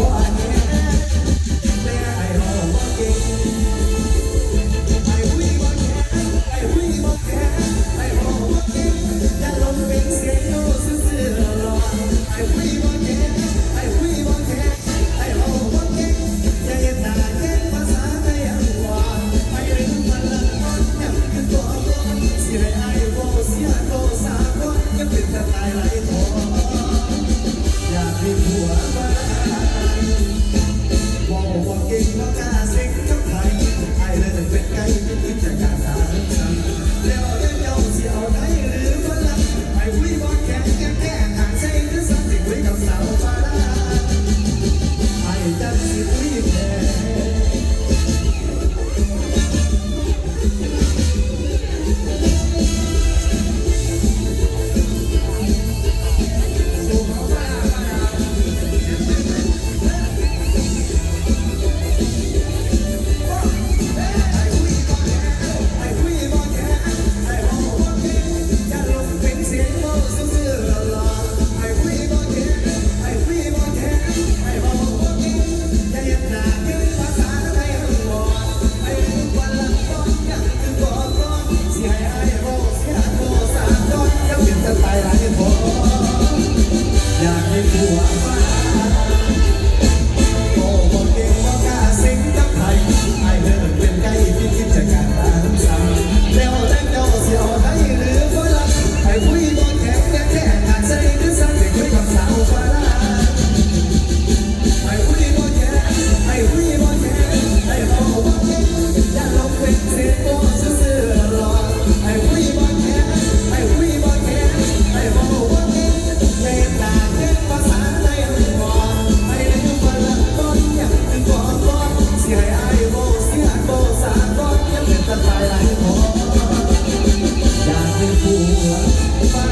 one. หัวฟ้า สารก็เทียเป็นสบายไหลหออยากเป็นผัวฟ้า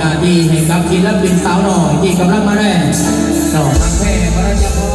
นาดีให้กับศิลปินสาวหน่อยที่กำลังมาแรงต่อทางแพร่พระราชพร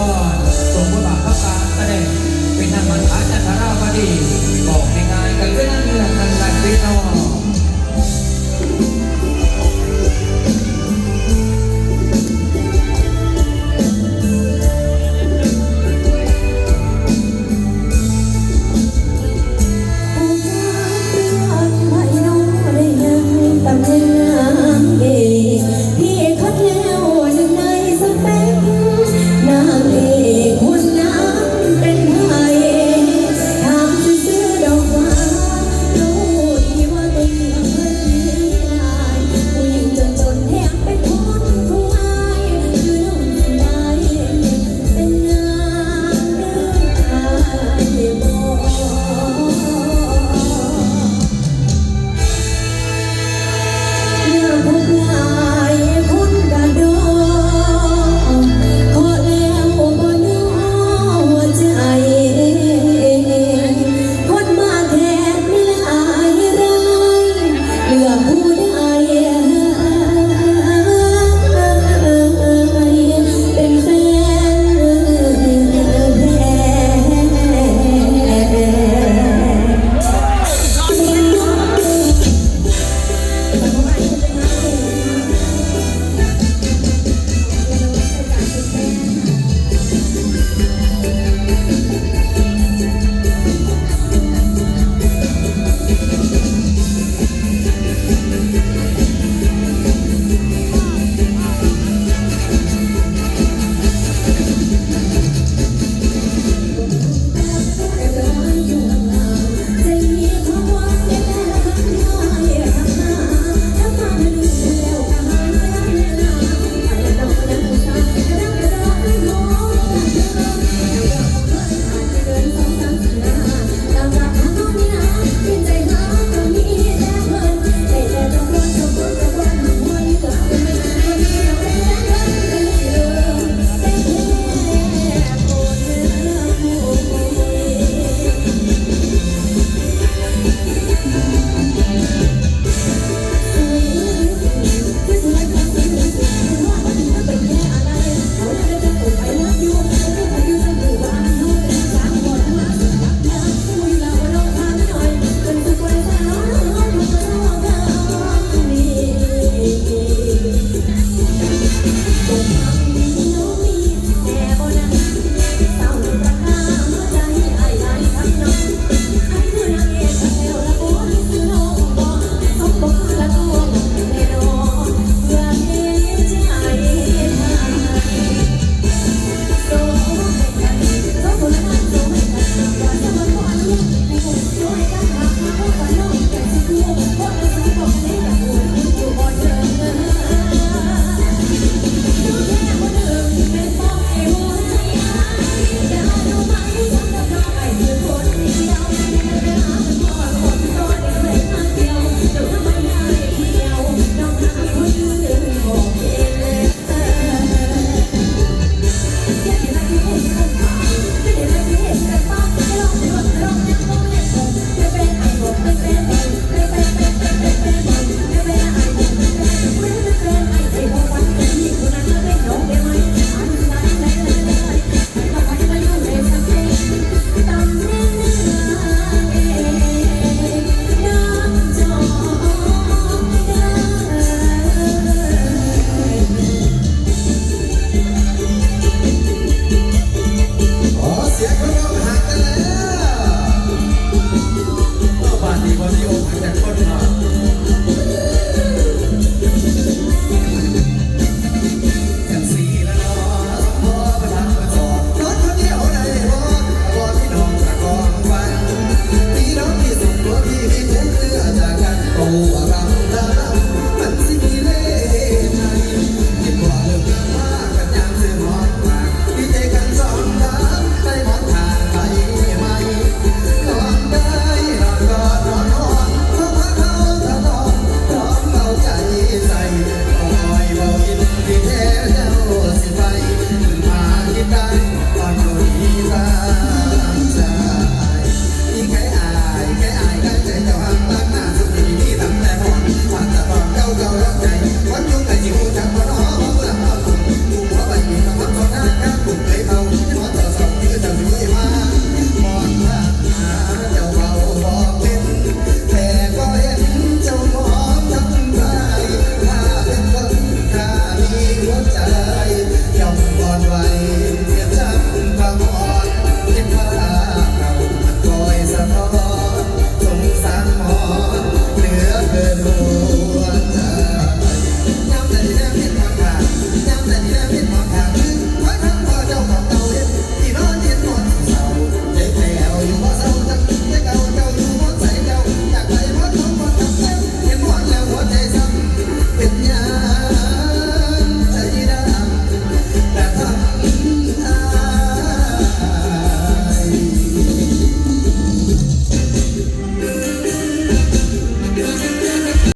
สิไปหาคิดได้ตอนอยู่ที่บ้านใจยิ่งแค่อแค่ใจเจ้าหักรัหน้าสุดที่นี่แต่หอนหวานแต่ตอนเก่าเก่าร้อนใวันยุ่งแต่จิ๋วจังวันอ้อวันหลังดูหัวใบมีคว่าตอนหน้าข้างกูเยเม